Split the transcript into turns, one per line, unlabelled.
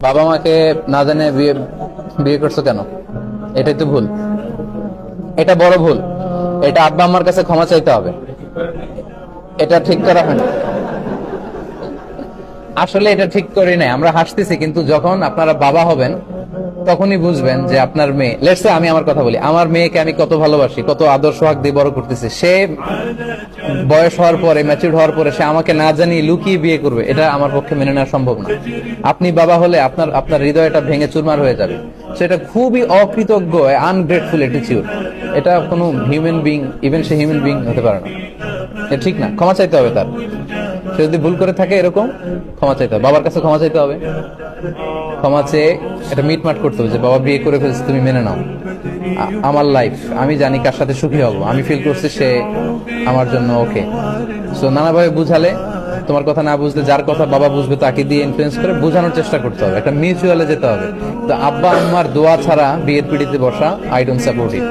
বাবা মাকে না জানে বিয়ে বিয়ে করছ কেন? এটাই তো ভুল। এটা বড় ভুল। এটা আব্বা আমার কাছে ক্ষমা চাইতে হবে। এটা ঠিক করা হয় না। আসলে এটা ঠিক করি নাই। আমরা হাসতেছি, কিন্তু যখন আপনারা বাবা হবেন তখনই বুঝবেন যে আপনার মেয়ে লেটসে আমি আমার কথা বলি, আমার মেয়েকে আমি কত ভালোবাসি, কত আদর সোহাগ দিয়ে বড় করতেছি, সে বয়স হওয়ার পরে ম্যাচিউর হওয়ার পরে সে আমাকে না জানিয়ে লুকিয়ে বিয়ে করবে, এটা আমার পক্ষে মেনে নেওয়া সম্ভব না। আপনি বাবা হলে আপনার আপনার হৃদয়টা ভেঙে চুরমার হয়ে যাবে। সেটা খুবই অকৃতজ্ঞ আনগ্রেটফুল অ্যাটিচিউড এটা কোনো হিউম্যান বিং ইভেন সে হিউম্যান বিং হতে পারে না। ঠিক না, ক্ষমা চাইতে হবে তার। সে যদি ভুল করে থাকে এরকম, ক্ষমা চাইতে হবে। বাবার কাছে ক্ষমা চাইতে হবে। ক্ষমা চেয়ে এটা মিটমাট করতে হবে যে, বাবা, বিয়ে করে ফেলছে, তুমি মেনে নাও। আমার লাইফ আমি জানি কার সাথে সুখী হব। আমি ফিল করছি সে আমার জন্য ওকে সো নানাভাবে বুঝালে, তোমার কথা না বুঝলে, যার কথা বাবা বুঝবে, তাকে দিয়ে ইনফ্লুয়েন্স করে বোঝানোর চেষ্টা করতে হবে। একটা মিউচুয়ালে যেতে হবে। তো আব্বা আম্মার দোয়া ছাড়া বিয়ের পিড়িতে বসা আই ডোন্ট সাপোর্ট ইট